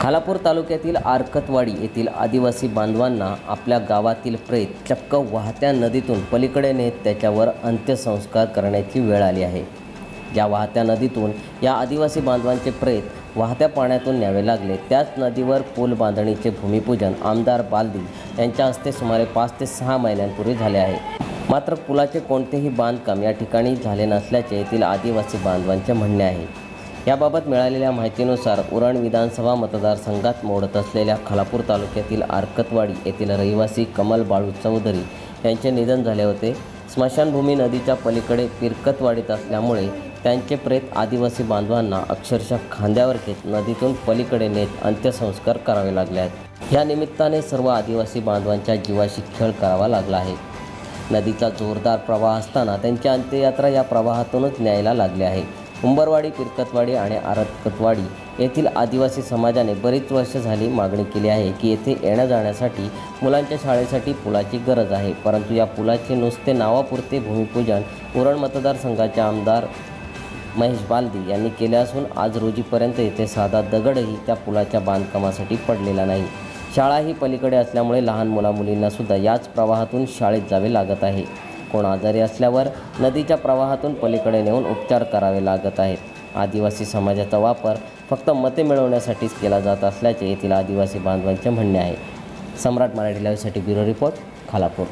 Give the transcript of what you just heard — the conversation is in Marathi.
खालापूर तालुक्यातील आरकतवाडी येथील आदिवासी बांधवांना आपल्या गावातील प्रेत चक्क वाहत्या नदीतून पलीकडे नेत त्याच्यावर अंत्यसंस्कार करण्याची वेळ आली आहे. ज्या वाहत्या नदीतून या आदिवासी बांधवांचे प्रेत वाहत्या पाण्यातून न्यावे लागले त्याच नदीवर पूल बांधणीचे भूमिपूजन आमदार बालदी यांच्या हस्ते सुमारे पाच ते सहा महिन्यांपूर्वी झाले आहे. मात्र पुलाचे कोणतेही बांधकाम या ठिकाणी झाले नसल्याचे येथील आदिवासी बांधवांचे म्हणणे आहे. याबाबत मिळालेल्या माहितीनुसार उरण विधानसभा मतदारसंघात मोडत असलेल्या खालापूर तालुक्यातील आरकतवाडी येथील रहिवासी कमल बाळू चौधरी यांचे निधन झाले होते. स्मशानभूमी नदीच्या पलीकडे पिरकतवाडीत असल्यामुळे त्यांचे प्रेत आदिवासी बांधवांना अक्षरशः खांद्यावर घेत नदीतून पलीकडे नेत अंत्यसंस्कार करावे लागले आहेत. या निमित्ताने सर्व आदिवासी बांधवांच्या जीवाशी खेळ करावा लागला आहे. नदीचा जोरदार प्रवाह असताना त्यांची अंत्ययात्रा या प्रवाहातूनच न्यायला लागली आहे. उंबरवाडी किरकतवाडी आणि आरतकतवाडी येथील आदिवासी समाजाने बरीच वर्ष झाली मागणी केली आहे की येथे येण्या जाण्यासाठी मुलांच्या शाळेसाठी पुलाची गरज आहे. परंतु या पुलाचे नुसते नावापुरते भूमिपूजन उरण मतदारसंघाचे आमदार महेश बालदी यांनी केले असून आज रोजीपर्यंत येथे साधा दगडही त्या पुलाच्या बांधकामासाठी पडलेला नाही. शाळा ही पलीकडे असल्यामुळे लहान मुलामुलींनासुद्धा याच प्रवाहातून शाळेत जावे लागत आहे. कोण आजारी असल्यावर नदीच्या प्रवाहातून पलीकडे नेऊन उपचार करावे लागत आहेत. आदिवासी समाजाचा वापर फक्त मते मिळवण्यासाठीच केला जात असल्याचे येथील आदिवासी बांधवांचे म्हणणे आहे. सम्राट मराठी लाईव्हसाठी ब्युरो रिपोर्ट खालापूर.